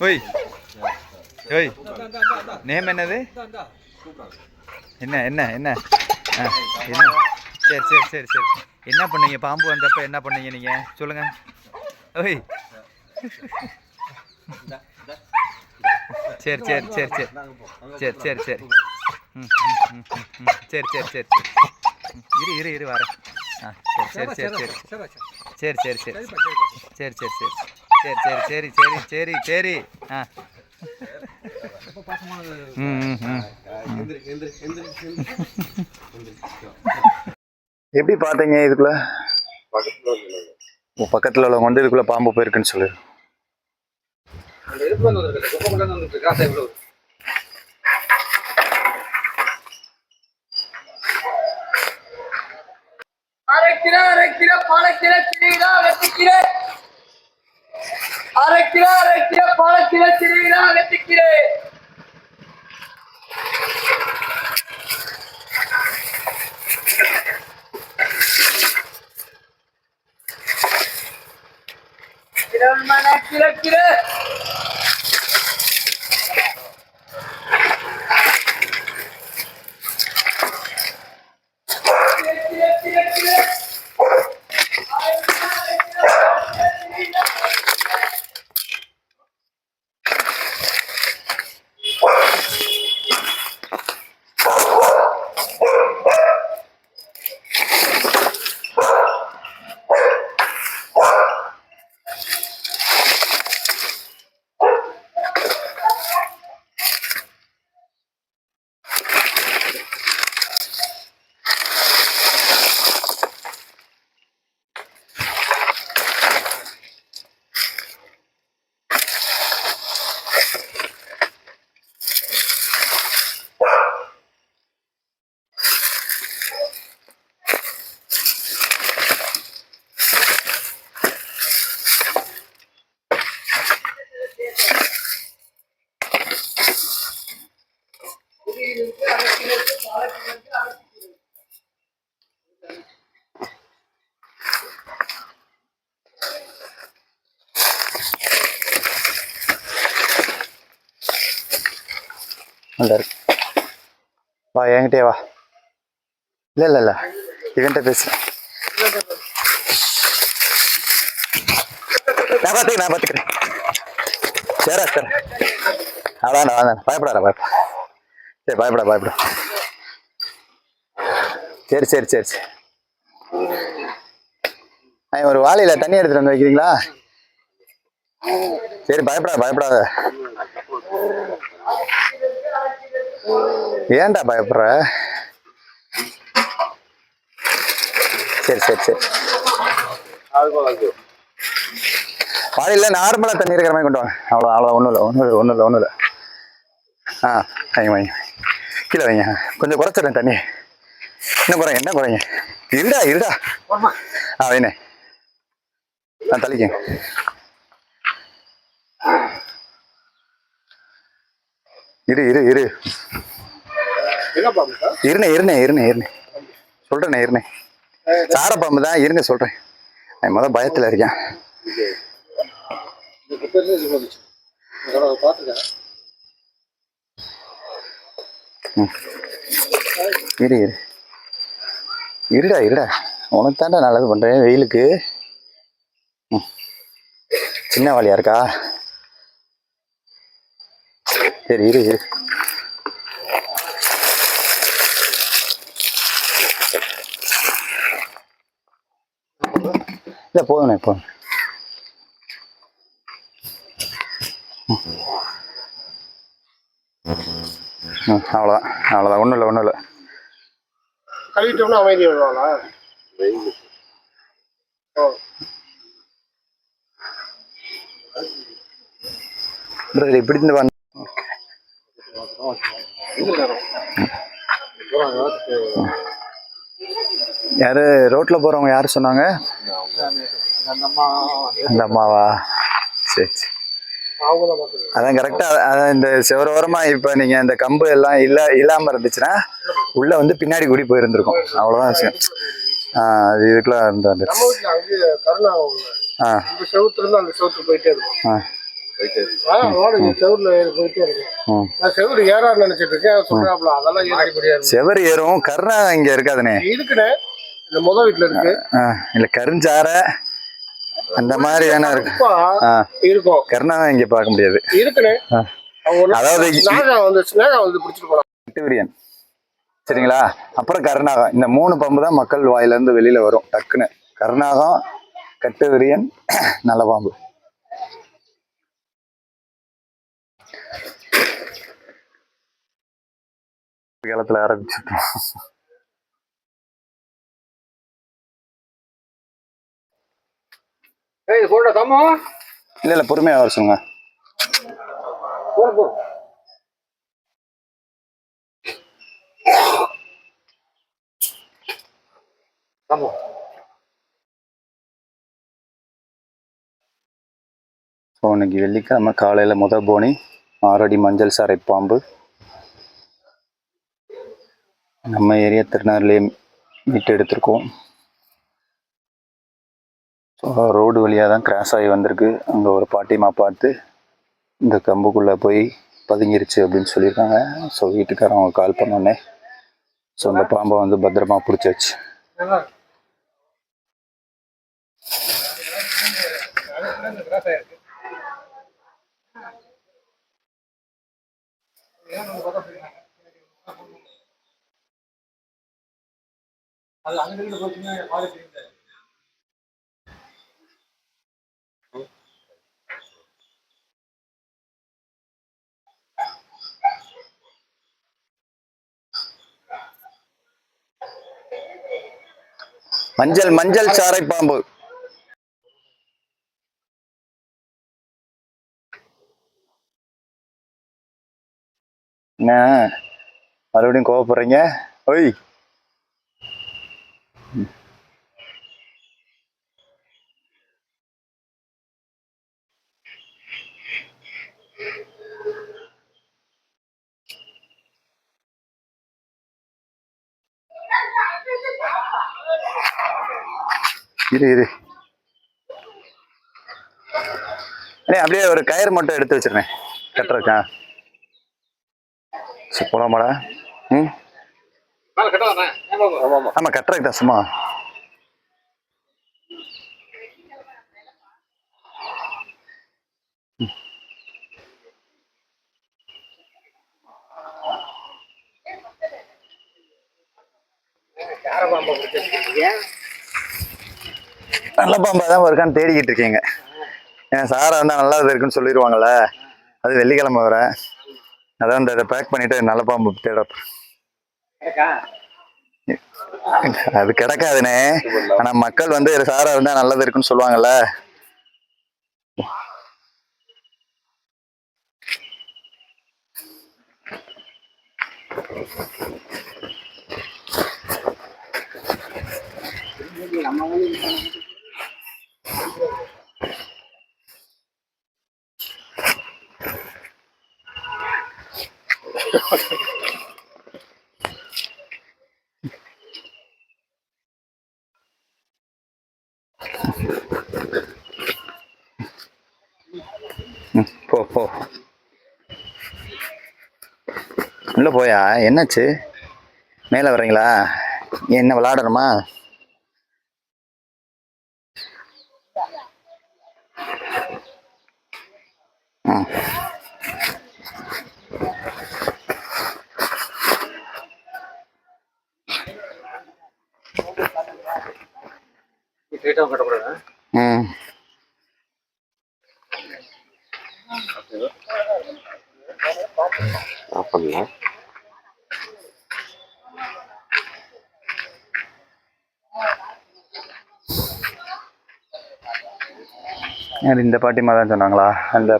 ஓய் ஓய் நேம் என்னது என்ன என்ன என்ன ஆ என்ன சரி சரி சரி சரி என்ன பண்ணீங்க பாம்பு வந்தப்ப என்ன பண்ணீங்க நீங்கள் சொல்லுங்கள் ஓய் சரி சரி சரி சரி சரி சரி சரி ம் ம், ம், ம், ம். சரி சரி சரி சரி ம், இரு இரு இரு வரேன் ஆ சரி சரி சரி சரி சரி சரி சரி சரி சரி சரி சரி சரி சரி சரி சரி சரி. ஆ. எப்படி பார்த்தீங்க இதுக்குள்ள? உன் பக்கத்தில் உள்ளவங்க வந்து இதுக்குள்ள பாம்பு போயிருக்குன்னு சொல்லு. அரைக்கிற அரைக்கிற பாலக்கிற சிறுகிறா வெட்டிக்கிற. அரைக்கிற அரைக்கிற பாலக்கிற சிறுகிறா வெட்டிக்கிற கிரமண கிழக்கிற கிழக்கிற நல்லா இருக்கு வா என்கிட்டே வா. இல்லை இல்லை இல்லை. இவன்கிட்ட பேசு. நான் பார்த்துக்கிறேன் நான் பார்த்துக்கிறேன் சரி சார். அதான் அதான் பயப்படாத பயப்பட சரி பயப்படா பயப்பட. சரி சரி சரி சரி. ஒரு வாழையில் தண்ணி எடுத்துகிட்டு வந்து வைக்கிறீங்களா? சரி பயப்படாத பயப்படாத. ஏன்டா பயப்படுற? சரி சரி சரி. வாளியில் நார்மலாக தண்ணி இருக்கிற மாதிரி கொண்டு வாங்க. அவ்வளோ அவ்வளோ ஒன்றும் இல்லை ஒன்றும் இல்லை ஒன்றும் இல்லை ஒன்றும் இல்லை. ஆ வைங்க வைங்க. கீழே வைங்க. கொஞ்சம் குறைச்சிடுறேன் தண்ணி. என்ன குறைங்க என்ன குறைங்க? இருடா இருடா. ஆ வைனே ஆ தள்ளிக்கங்க இரு இரு இரு. இருண்ணே இருண்ணே இருண்ணே இருண்ணே. சொல்றேண்ணே இருண்ணே. சாரப்பாம்பு தான் இருங்க சொல்றேன். நான் முத பயத்துல இருக்கேன். இரு இரு. இருடா இருடா. உனக்கு தாண்டா நல்லது பண்றேன் வெயிலுக்கு. சின்ன வாலியா இருக்கா? சரி இரு இரு. இல்லை போதுண்ணே போதும். ம் அவ்வளோதான் அவ்வளோதான் ஒன்றும் இல்லை ஒன்றும் இல்லை. கழுவிட்டோம்னா அமைதி வருவாங்களா இப்படி இருந்து வந்து யாரு ரோட்ல போறவங்க யாரு சொன்னாங்க? அந்த அம்மாவா சரி சரி. அதான் கரெக்டாக அதான் இந்த செவர இப்போ நீங்கள் இந்த கம்பு எல்லாம் இல்லை இல்லாமல் இருந்துச்சுன்னா உள்ளே வந்து பின்னாடி கூடி போயிருந்துருக்கும். அவ்வளோதான் விஷயம். ஆ அது இதுக்குள்ள இருந்து வந்துருச்சு. செவரு ஆ. செவர் ஏறும் கருணா இங்கே இருக்காதுனே. இருக்குன்னு இந்த முத வீட்டுல இருக்கு. இல்ல கருஞ்சார அந்த மாதிரி வேணா இருக்கு. இருக்கும். கருணா இங்க பார்க்க முடியாது. நாள் அதாவது இ- ஸ்னேகா வந்து ஸ்னேகா வந்து பிடிச்சிட்டு போனான் விரியன் சரிங்களா? அப்புறம் கருணாகம் இந்த மூணு பம்பு தான் மக்கள் வாயில இருந்து வெளியில வரும் டக்குன்னு. கருணாகம் கட்டு விரியன் நல்ல பாம்பு. காலத்துல ஆரம்பிச்சிட்டோம் ஏய் போட தம்மோ இல்ல இல்ல பொறுமையா வர சொல்லுங்க. போடு போ தம்மோ ஸோ இன்னைக்கு வெள்ளிக்கிழமை காலையில் முத போனி ஆறடி மஞ்சள் சாரை பாம்பு. நம்ம ஏரியா திருநெல்வேலி மீட்டு எடுத்திருக்கோம் ரோடு வழியாக தான் கிராஸ் ஆகி வந்திருக்கு. அங்கே ஒரு பாட்டிமா பார்த்து இந்த கம்புக்குள்ளே போய் பதுங்கிருச்சு அப்படின்னு சொல்லியிருக்காங்க. ஸோ வீட்டுக்காரவங்க கால் பண்ணோடனே ஸோ அந்த பாம்பை வந்து பத்திரமா பிடிச்சாச்சு. மஞ்சள் மஞ்சள் சாரை பாம்பு. என்ன? மறுபடியும் கோவப்படுறீங்க? ஒய் இரு இரு. அண்ணே அப்படியே ஒரு கயிறு மட்டும் எடுத்து வச்சிருந்தேன் கட்டுறக்கா சரி போலாமாடா? ம்? ஆமா கட்டுறதுக்கு தான் சும்மா நல்ல பாம்பா தான் இருக்கான்னு தேடிக்கிட்டு இருக்கீங்க. ஏன் சாரை வந்தால் நல்லா இருக்குன்னு சொல்லிடுவாங்கல்ல அது வெள்ளிக்கிழமை வர அதான் இந்த இதை பேக் பண்ணிட்டு நல்ல பாம்பு தேட அது கிடக்காதுனே. ஆனா மக்கள் வந்து சாரா இருந்தா நல்லது இருக்குன்னு சொல்லுவாங்கல்ல. ம், போ போ. உள்ள போயா? என்னாச்சு? மேலே வர்றீங்களா? என்ன விளாடணுமா? ம். யார் இந்த பாட்டிமா தான் சொன்னாங்களா? அந்த